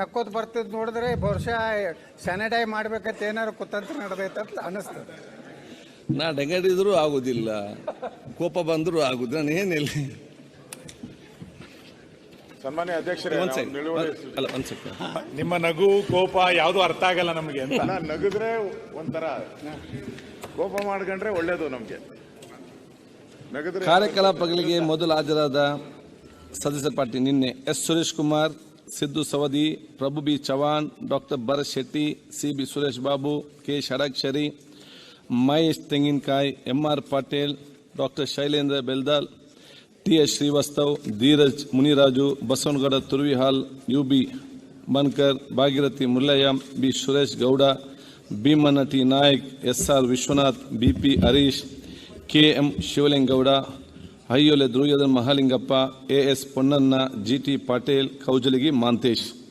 ನಕ್ಕೋತ್ ಬರ್ತಿದ್ ನೋಡಿದ್ರೆ ಬಹುಶಃ ಸ್ಯಾನಿಟೈಸ್ ಮಾಡ್ಬೇಕಂತ ಏನಾರು ಕುತಂತ್ರ ನಡೆದೈತೆ ಅಂತ ಅನಿಸ್ತದೆ ನಾ ಡಗಡಿದ್ರು ಆಗುದಿಲ್ಲ. ಕೋಪ ಬಂದರೂ ಆಗುದಿಲ್ಲ. ನಾನು ಏನಿಲ್ಲ. ಸನ್ಮಾನ್ಯ ಅಧ್ಯಕ್ಷರೇ ಅಲ್ಲ ಒಂದ್ ನಿಮ್ಮ ನಗು ಕೋಪ ಯಾವುದು ಅರ್ಥ ಆಗಲ್ಲ ನಮಗೆ ಅಂತ. ನಗಿದ್ರೆ ಒಂಥರ ಕೋಪ ಮಾಡ್ಕೊಂಡ್ರೆ ಒಳ್ಳೇದು ನಮ್ಗೆ. ನಗಿದ್ರೆ ಕಾರ್ಯಕಲಾಪಗಳಿಗೆ ಮೊದಲು ಹಾಜರಾದ ಸದಸ್ಯ ಪಾರ್ಟಿ ನಿನ್ನೆ S Suresh Kumar Siddu Savadi, Prabhu B Chavan, doctor Bharath Shetty, C B Suresh Babu, K Shadakshari Mahesh Tenginakai, M R Patil, doctor Shailendra Beldal, T S Srivastav, Dheeraj Muniraju, Basavanagouda Turvihal, U B Bankar Bhagirathi Mullaiah, B Suresh Gowda ಭೀಮನಟಿ Naik, S R Vishwanath, B P Harish, K M Shivalingegowda ಹಯ್ಯೊಲೆ ಧ್ರುವದ Mahalingappa A S Ponnanna G T Patel Kaujalagi Mantesh.